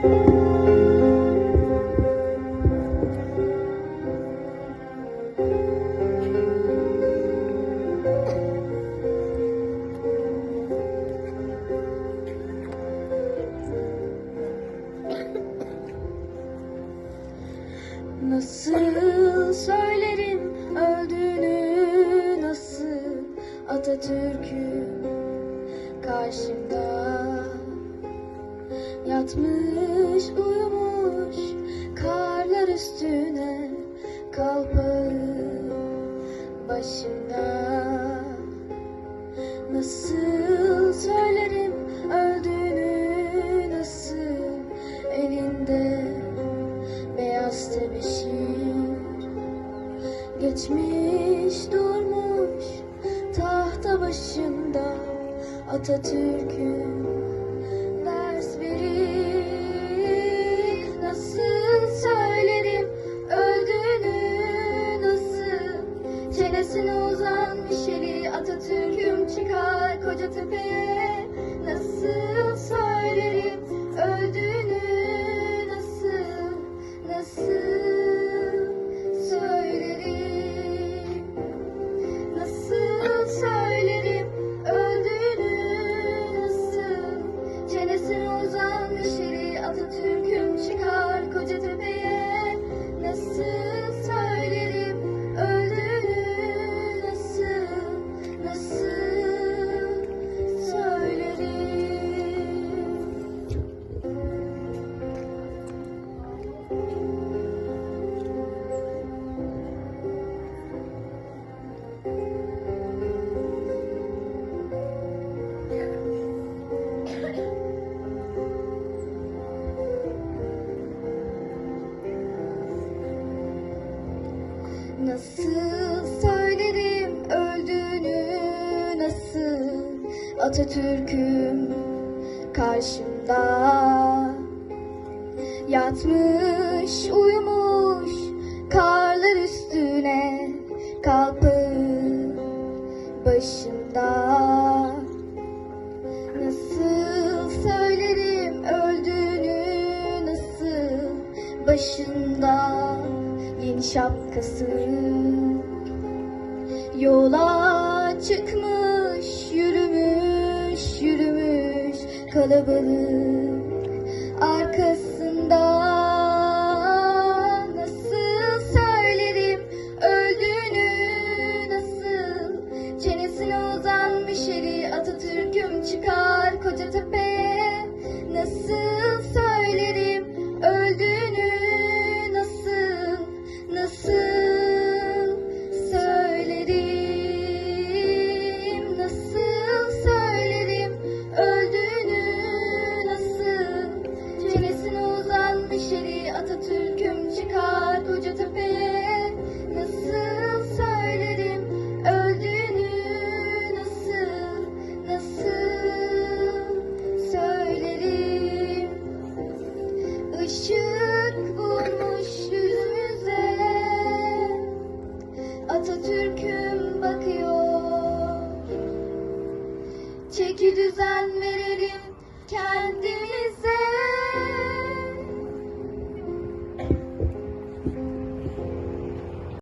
Nasıl söylerim öldüğünü nasıl Atatürk'ün karşımda Yatmış uyumuş karlar üstüne kalpağı başında Nasıl söylerim öldüğünü nasıl elinde beyaz tebeşir? Geçmiş durmuş tahta başında Atatürk'ün eli Atatürk'üm çıkar koca tepeye Nasıl Nasıl söylerim öldüğünü nasıl Atatürk'üm karşımda? Yatmış uyumuş karlar üstüne kalpağın başında Nasıl söylerim öldüğünü nasıl başında yeni şapkası Yola çıkmış yürümüş yürümüş kalabalık arkasında. Nasıl söylerim öldüğünü nasıl? Çenesine uzanmış eli Atatürk'üm çıkar Atatürk'üm bakıyor. Çeki düzen verelim kendimize